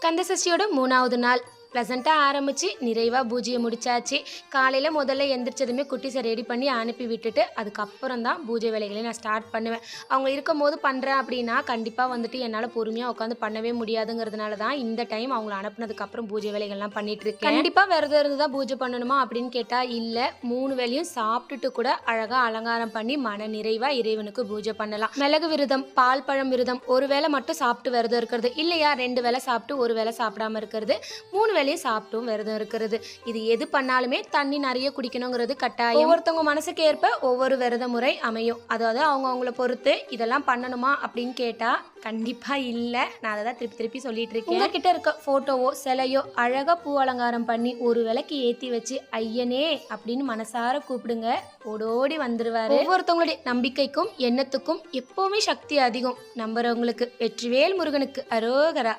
கந்தசஷ்டியோட மூணாவது நாள். ப்ளசண்ட்டாக ஆரம்பித்து நிறைவாக பூஜையை முடிச்சாச்சு. காலையில் முதல்ல எந்திரிச்சதுமே குட்டிஸை ரெடி பண்ணி அனுப்பி விட்டுட்டு அதுக்கப்புறம் தான் பூஜை வேலைகளை நான் ஸ்டார்ட் பண்ணுவேன். அவங்க இருக்கும் போது பண்ணுறேன் அப்படின்னா கண்டிப்பாக வந்துட்டு என்னால் பொறுமையாக உட்காந்து பண்ணவே முடியாதுங்கிறதுனால தான் இந்த டைம் அவங்கள அனுப்புனதுக்கப்புறம் பூஜை வேலைகள்லாம் பண்ணிட்டு இருக்கேன். கண்டிப்பாக விரதம் இருந்து தான் பூஜை பண்ணணுமா அப்படின்னு கேட்டால் இல்லை மூணு வேளையும் சாப்பிட்டுட்டு கூட அழகாக அலங்காரம் பண்ணி மன நிறைவாக இறைவனுக்கு பூஜை பண்ணலாம். மிளகு விரதம் பால் பழம் விரதம் ஒரு வேளை மட்டும் சாப்பிட்டு விரதம் இருக்கிறது. இல்லையா ரெண்டு வேளை சாப்பிட்டு ஒரு வேளை சாப்பிடாம இருக்கிறது. மூணு வேளையும் சாப்பிட்டும் விரதம் இருக்கிறது. இது எது பண்ணாலுமே தண்ணி நிறைய குடிக்கணுங்கிறது கட்டாயம். ஒவ்வொருத்தவங்க மனசுக்கு ஏற்ப ஒவ்வொரு விரத முறை அமையும். அதாவது அவங்க அவங்கள பொறுத்து இதெல்லாம் பண்ணணுமா அப்படின்னு கேட்டா கண்டிப்பா இல்லை. நான் அதை தான் திருப்பி திருப்பி சொல்லிட்டு இருக்கேன். உங்ககிட்ட இருக்க போட்டோவோ சிலையோ அழகா பூ அலங்காரம் பண்ணி ஒரு விளக்கு ஏத்தி வச்சு ஐயனே அப்படின்னு மனசார கூப்பிடுங்க. ஓடோடி வந்துருவாரு. ஒவ்வொருத்தவங்களுடைய நம்பிக்கைக்கும் எண்ணத்துக்கும் எப்பவுமே சக்தி அதிகம். நம்புறவங்களுக்கு வெற்றிவேல் முருகனுக்கு அரோகரா.